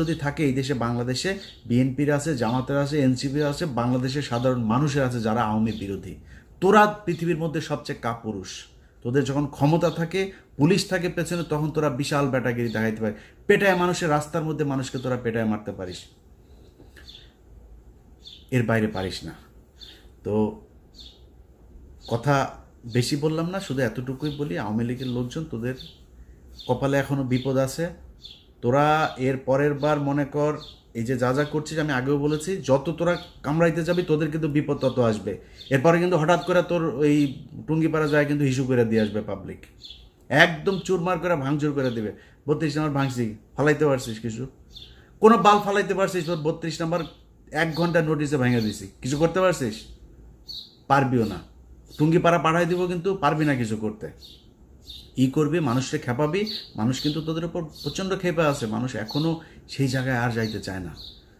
যদি থাকে এই দেশে, বাংলাদেশে বিএনপির আছে, জামাতের আছে, এনসিপির আছে, বাংলাদেশের সাধারণ মানুষের আছে যারা আওয়ামী বিরোধী। তোরা পৃথিবীর মধ্যে সবচেয়ে কাপুরুষ। তোদের যখন ক্ষমতা থাকে, পুলিশ থাকে পেছনে, তখন তোরা বিশাল ব্যাটাগিরি দেখাইতে পারে পেটায় মানুষের রাস্তার মধ্যে মানুষকে তোরা পেটায় মারতে পারিস। এর বাইরে পারিস না। তো কথা বেশি বললাম না, শুধু এতটুকুই বলি, আওয়ামী লীগের লোকজন তোদের কপালে এখনও বিপদ আছে। তোরা এর পরের বার মনে কর, এই যে যা যা করছিস আমি আগেও বলেছি, যত তোরা কামড়াইতে যাবি, তোদের কিন্তু বিপদ তত আসবে। এরপরে কিন্তু হঠাৎ করে তোর ওই টুঙ্গিপাড়া যায় কিন্তু হিসু করে দিয়ে আসবে পাবলিক একদম চুরমার করে ভাঙচুর করে দিবে। বত্রিশ নাম্বার ভাঙছি, ফালাইতে পারছিস কিছু? কোনো বাল ফালাইতে পারছিস, তোর বত্রিশ নাম্বার এক ঘণ্টা নোটিসে ভেঙে দিছি। কিছু করতে পারছিস? পারবিও না। টুঙ্গিপাড়া পাঠাই দিব কিন্তু পারবি না কিছু করতে। ই করবে, মানুষকে খেপাবে, মানুষ কিন্তু তোদের উপর প্রচণ্ড খেপে আছে, মানুষ এখনও সেই জায়গায় আর যাইতে চায় না।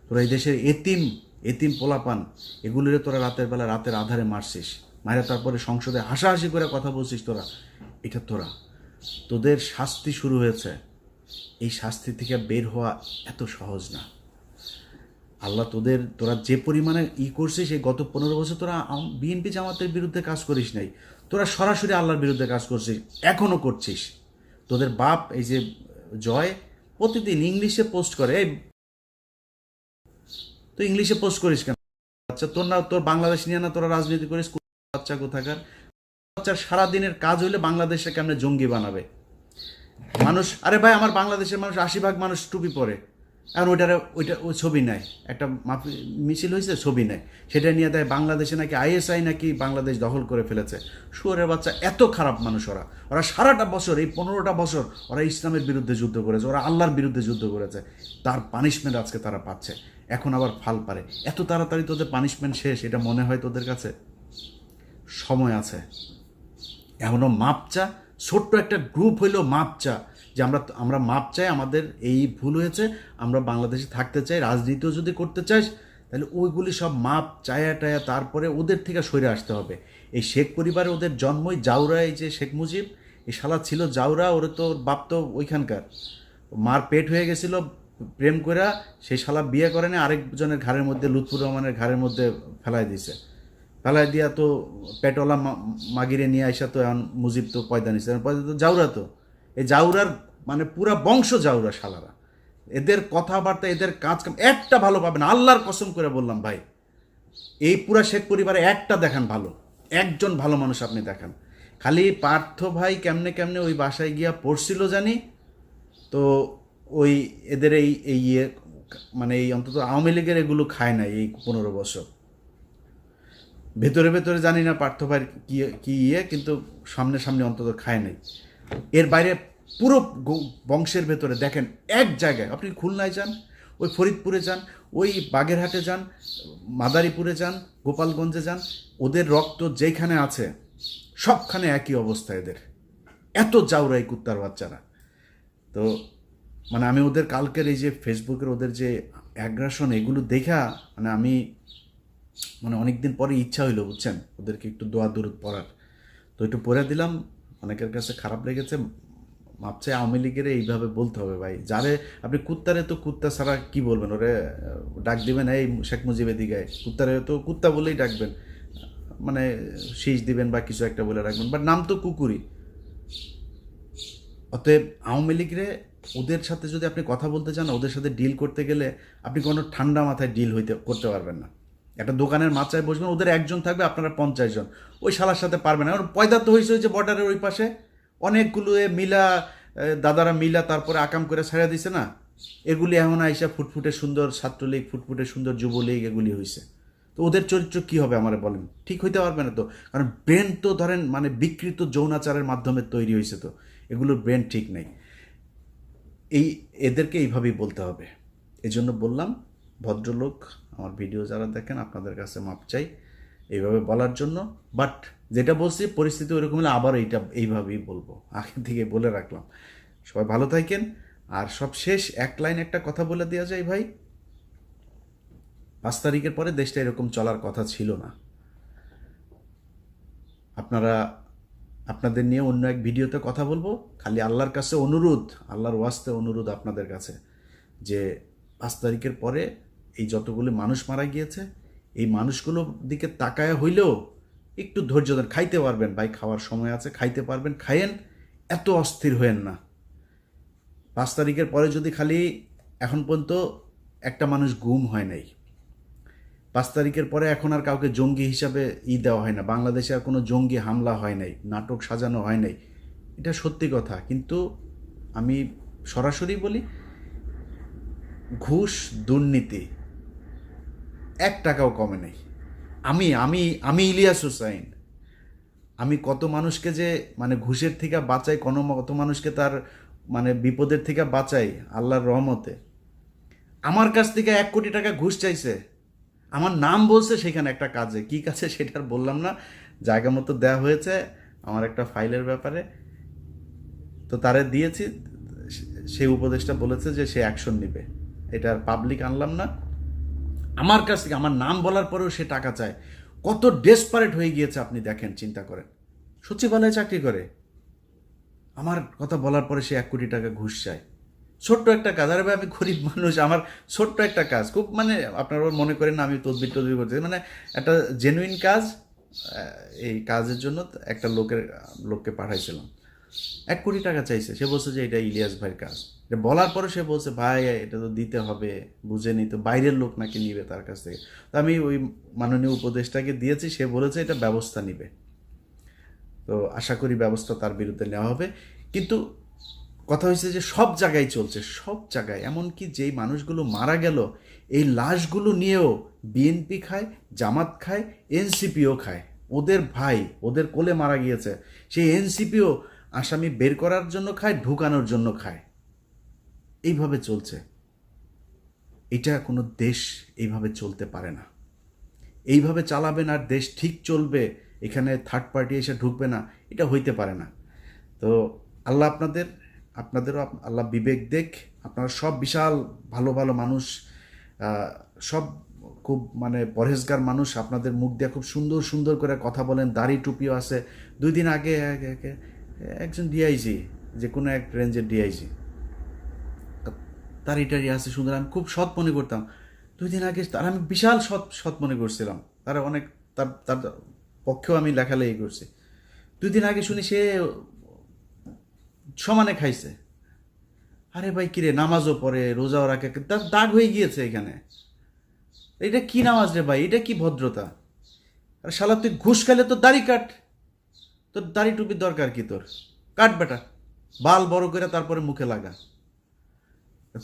তোরা এই দেশের এতিম এতিম পোলাপান, এগুলিরে তোরা রাতের বেলা রাতের আধারে মারছিস মায়েরা তারপরে সংসদে হাসাহাসি করে কথা বলছিস তোরা, এটা তোরা। তোদের শাস্তি শুরু হয়েছে। এই শাস্তি থেকে বের হওয়া এত সহজ না। আল্লাহ তোদের, তোরা যে পরিমাণে ই করছিস, এই গত পনেরো বছর তোরা বিএনপি জামাতের বিরুদ্ধে কাজ করিস নাই। তোরা সরাসরি আল্লাহর বিরুদ্ধে কাজ করছিস এখনও করছিস। তোদের বাপ এই যে জয়, প্রতিদিন ইংলিশে পোস্ট করে, এই তো ইংলিশে পোস্ট করিস কেন? আচ্ছা তোর না, তোর বাংলাদেশ নিয়ে না তোরা রাজনীতি করিস? বাচ্চা কোথাকার? বাচ্চার সারাদিনের কাজ হইলে বাংলাদেশে কেমনে জঙ্গি বানাবে? মানুষ, আরে ভাই, আমার বাংলাদেশের মানুষ আশি ভাগ মানুষ টুপি পরে। আর ওইটার ওইটা ওই ছবি নেয় একটা মাফি মিছিল হয়েছে, ছবি নেয় সেটা নিয়ে দেয় বাংলাদেশে নাকি আইএসআই নাকি বাংলাদেশ দখল করে ফেলেছে। শুয়ারের বাচ্চা এত খারাপ মানুষ ওরা। ওরা সারাটা বছর, এই পনেরোটা বছর ওরা ইসলামের বিরুদ্ধে যুদ্ধ করেছে, ওরা আল্লাহর বিরুদ্ধে যুদ্ধ করেছে। তার পানিশমেন্ট আজকে তারা পাচ্ছে। এখন আবার ফাল পারে। এত তাড়াতাড়ি তোদের পানিশমেন্ট শেষ, এটা মনে হয় তোদের কাছে? সময় আছে। এমনও মাপচা, ছোট্ট একটা গ্রুপ হইলেও মাপ চা যে আমরা আমরা মাপ চাই, আমাদের এই ভুল হয়েছে, আমরা বাংলাদেশে থাকতে চাই, রাজনীতিও যদি করতে চাই তাহলে ওইগুলি সব মাপ চায়া টায়া তারপরে ওদের থেকে সরে আসতে হবে। এই শেখ পরিবারে ওদের জন্মই জাউরা, এই যে শেখ মুজিব, এই শালা ছিল জাউরা, ওর তো বাপ তো ওইখানকার। মার পেট হয়ে গেছিল, প্রেম কইরা, সেই শালা বিয়ে করে করেনি, আরেকজনের ঘাড়ের মধ্যে, লুৎফুর রহমানের ঘাড়ের মধ্যে ফেলাই দিছে। ফেলাই দিয়া তো পেটওয়ালা মাগিরে নিয়ে আইসা তো এখন মুজিব তো পয়দা নিছে, পয়দা তো জাউরা তো। এই জাউরার মানে পুরা বংশ জাউরা শালারা। এদের কথাবার্তা, এদের কাজ কাম একটা ভালো পাবেন আল্লাহর কসম করে বললাম, ভাই, এই পুরা শেখ পরিবারে একটা দেখান ভালো। একজন ভালো মানুষ আপনি দেখান। খালি পার্থ ভাই কেমনে কেমনে ওই বাসায় গিয়া পড়ছিল জানি? তো ওই এদের এই এই ইয়ে মানে এই অন্তত আওয়ামী লীগের এগুলো খায় না এই পনেরো বছর। ভেতরে ভেতরে জানি না পার্থ ভাই কি কি ইয়ে কিন্তু সামনে সামনে অন্তত খায় নাই। এর বাইরে পুরো বংশের ভেতরে দেখেন এক জায়গায়। আপনি খুলনায় যান, ওই ফরিদপুরে যান, ওই বাগেরহাটে যান, মাদারীপুরে যান, গোপালগঞ্জে যান, ওদের রক্ত যেখানে আছে, সবখানে একই অবস্থা এদের। এত জাউরাই কুত্তার বাচ্চারা। তো মানে আমি ওদের কালকের এই যে ফেসবুকের ওদের যে অ্যাগ্রাসন এগুলো দেখা মানে আমি মানে অনেকদিন পরে ইচ্ছা হইল, বুঝছেন? ওদেরকে একটু দোয়া দূরত পড়ার। তো একটু পড়ে দিলাম অনেকের কাছে খারাপ লেগেছে, ভাবছে আওয়ামী লীগের এইভাবে বলতে হবে ভাই। যারে আপনি কুত্তারে তো কুত্তা ছাড়া কি বলবেন? ওরে ডাক দিবেন, এই শেখ মুজিবের দিকে কুত্তারে তো কুত্তা বলেই ডাকবেন। মানে শীষ দিবেন বা কিছু একটা বলে রাখবেন। বাট নাম তো কুকুরই। অতএব আওয়ামী লীগরে ওদের সাথে যদি আপনি কথা বলতে চান, ওদের সাথে ডিল করতে গেলে আপনি কোনো ঠান্ডা মাথায় ডিল হইতে, করতে পারবেন না। একটা দোকানের মাচায় বসবেন, ওদের একজন থাকবে, আপনারা পঞ্চাশ জন। ওই শালার সাথে পারবেন না। পয়দা তো হয়েছে ওই যে বর্ডারের ওই পাশে। অনেকগুলো এ মিলা দাদারা মিলা তারপরে আকাম করে ছেড়ে দিছে না? এগুলি এখন আইসা ফুটফুটে সুন্দর ছাত্রলীগ, ফুটফুটে সুন্দর যুবলীগ এগুলি হয়েছে তো ওদের চরিত্র কি হবে আমারে বলেন? ঠিক হইতে পারবে না তো। কারণ ব্রেন তো ধরেন মানে বিকৃত যৌনাচারের মাধ্যমে তৈরি হয়েছে তো। এগুলোর ব্রেন ঠিক নেই। এই, এদেরকে এইভাবেই বলতে হবে। এই জন্য বললাম, ভদ্রলোক আমার ভিডিও যারা দেখেন, আপনাদের কাছে মাপ চাই এইভাবে বলার জন্য। বাট যেটা বলছি, পরিস্থিতি ওরকম হলে আবার এইটা, এইভাবেই বলব। আগে থেকে বলে রাখলাম। সবাই ভালো থাকেন। আর সব শেষ, এক লাইন একটা কথা বলে দেওয়া যায় ভাই। পাঁচ তারিখের পরে দেশটা এরকম চলার কথা ছিল না। আপনারা, আপনাদের নিয়ে অন্য এক ভিডিওতে কথা বলব। খালি আল্লাহর কাছে অনুরোধ, আল্লাহর ওয়াস্তে অনুরোধ আপনাদের কাছে যে পাঁচ তারিখের পরে এই যতগুলো মানুষ মারা গিয়েছে, এই মানুষগুলোর দিকে তাকায় হইলেও একটু ধৈর্য ধরে খাইতে পারবেন। ভাই, খাওয়ার সময় আছে, খাইতে পারবেন। খাইয়েন, এত অস্থির হয়েন না। পাঁচ তারিখের পরে যদি খালি এখন পর্যন্ত একটা মানুষ গুম হয় নাই, পাঁচ তারিখের পরে এখন আর কাউকে জঙ্গি হিসাবে ই দেওয়া হয় না। বাংলাদেশে আর কোনো জঙ্গি হামলা হয় নাই, নাটক সাজানো হয় নাই। এটা সত্যি কথা। কিন্তু আমি সরাসরি বলি, ঘুষ দুর্নীতি এক টাকাও কমে নেই। আমি আমি আমি ইলিয়াস হুসাইন। আমি কত মানুষকে যে মানে ঘুষের থেকে বাঁচাই, কোনো কত মানুষকে তার মানে বিপদের থেকে বাঁচাই আল্লাহর রহমতে। আমার কাছ থেকে এক কোটি টাকা ঘুষ চাইছে। আমার নাম বলছে সেখানে একটা কাজে। কি কাজে সেটা বললাম না। জায়গা মতো দেওয়া হয়েছে আমার একটা ফাইলের ব্যাপারে। তো তারে দিয়েছি। সেই উপদেশটা বলেছে যে সে অ্যাকশন নেবে। এটা আর পাবলিক আনলাম না। আমার কাছ থেকে, আমার নাম বলার পরেও সে টাকা চায়। কত ডেসপারেট হয়ে গিয়েছে, আপনি দেখেন, চিন্তা করেন। সচিবালয়ে চাকরি করে। আমার কথা বলার পরে সে এক কোটি টাকা ঘুষ চায়। ছোট্ট একটা কাজ, আরে ভাই, আমি গরিব মানুষ, আমার ছোট্ট একটা কাজ। খুব মানে আপনারা মনে করেন আমি তদবির টদবির করতে মানে একটা জেনুইন কাজ এই কাজের জন্য একটা লোকের, লোককে পাঠাইছিলাম। এক কোটি টাকা চাইছে। সে বলছে যে এটা ইলিয়াস ভাইয়ের কাজ। এটা বলার পরে সে বলছে, ভাই, এটা তো দিতে হবে, বুঝে নি তো, বাইরের লোক নাকি নিবে তার কাছ থেকে। তো আমি ওই মাননীয় উপদেষ্টাকে দিয়েছি, সে বলেছে এটা ব্যবস্থা নিবে। তো আশা করি ব্যবস্থা তার বিরুদ্ধে নেওয়া হবে। কিন্তু কথা হয়েছে যে সব জায়গায় চলছে, সব জায়গায়। এমনকি যেই মানুষগুলো মারা গেল, এই লাশগুলো নিয়েও বিএনপি খায়, জামাত খায়, এনসিপিও খায়। ওদের ভাই, ওদের কোলে মারা গিয়েছে। সেই এনসিপিও আসামি বের করার জন্য খায়, ঢুকানোর জন্য খায়। এইভাবে চলছে। এটা কোনো দেশ এইভাবে চলতে পারে না। এইভাবে চালাবেন আর দেশ ঠিক চলবে, এখানে থার্ড পার্টি এসে ঢুকবে না, এটা হইতে পারে না। তো আল্লাহ আপনাদের, আপনাদেরও আল্লাহ বিবেক দেখ, আপনারা সব বিশাল ভালো ভালো মানুষ সব খুব মানে পরহেজগার মানুষ, আপনাদের মুখ দিয়ে খুব সুন্দর সুন্দর করে কথা বলেন, দাড়ি টুপিও আছে। দুই দিন আগে একজন ডিআইজি যে কোনো এক রেঞ্জের ডিআইজি তার এটারই আছে সুন্দর, আমি খুব সৎ মনে করতাম। দুই দিন আগে তার, আমি বিশাল সৎ সৎ মনে করছিলাম। তার অনেক, তার তার পক্ষেও আমি লেখালেখি করছি। দুই দিন আগে শুনি সে সমানে খাইছে। আরে ভাই, কিরে, নামাজও পড়ে, রোজাও রাখে, তার দাগ হয়ে গিয়েছে এখানে। এটা কি নামাজ রে ভাই? এটা কি ভদ্রতা? আর শালা, তুই ঘুষ খেলে তো দাড়ি কাট। তোর দাড়ি টুপির দরকার কি তোর? কাট বেটা। বাল বড় করে তারপরে মুখে লাগা।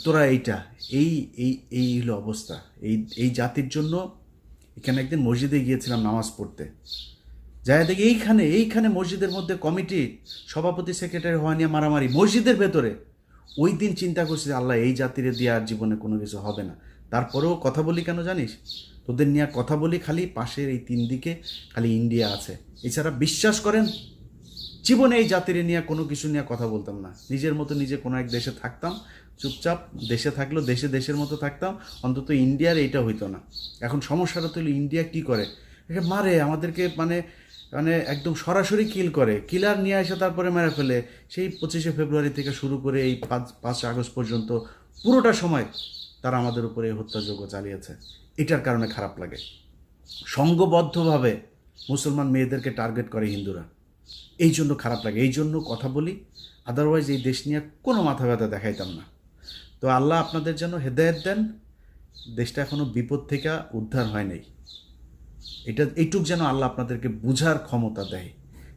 তোরা এইটা, এই এই এই হলো অবস্থা। এই এই জাতির জন্য এখানে একদিন মসজিদে গিয়েছিলাম নামাজ পড়তে। যাই দেখি এইখানে এইখানে মসজিদের মধ্যে কমিটি, সভাপতি, সেক্রেটারি হওয়া নিয়ে মারামারি। মসজিদের ভেতরে। ওই দিন চিন্তা করছি আল্লাহ, এই জাতিরে দিয়ে আর জীবনে কোনো কিছু হবে না। তারপরেও কথা বলি কেন জানিস? তোদের নিয়ে কথা বলি খালি পাশের এই তিন দিকে খালি ইন্ডিয়া আছে। এছাড়া বিশ্বাস করেন, জীবনে এই জাতির নিয়ে কোনো কিছু নিয়ে কথা বলতাম না। নিজের মতো নিজে কোনো এক দেশে থাকতাম, চুপচাপ দেশে থাকলেও দেশে দেশের মতো থাকতাম, অন্তত ইন্ডিয়ার এইটা হইতো না। এখন সমস্যাটা তো ইন্ডিয়া কি করে? একে মারে, আমাদেরকে মানে মানে একদম সরাসরি কিল করে। কিলার নিয়ে এসে তারপরে মেরে ফেলে। সেই পঁচিশে ফেব্রুয়ারি থেকে শুরু করে এই পাঁচ পাঁচ আগস্ট পর্যন্ত পুরোটা সময় তারা আমাদের উপরে হত্যাযোগ্য চালিয়েছে। এটার কারণে খারাপ লাগে। সংঘবদ্ধভাবে মুসলমান মেয়েদেরকে টার্গেট করে হিন্দুরা। এই জন্য খারাপ লাগে। এই জন্য কথা বলি আদারওয়াইজ এই দেশ নিয়ে কোনো মাথা ব্যথা দেখাইতাম না। তো আল্লাহ আপনাদের যেন হেদায়ত দেন, দেশটা এখনও বিপদ থেকে উদ্ধার হয় নাই। এটা, এইটুক যেন আল্লাহ আপনাদেরকে বুঝার ক্ষমতা দেয়।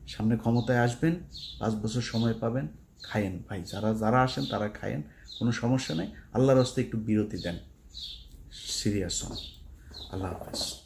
সামনে ক্ষমতায় আসবেন, পাঁচ বছর সময় পাবেন, খায়েন। ভাই, যারা যারা আসেন তারা খায়েন, কোনো সমস্যা নেই। আল্লাহর হস্তে একটু বিরতি দেন। সিরিয়াস হন। আল্লাহ হাফেজ।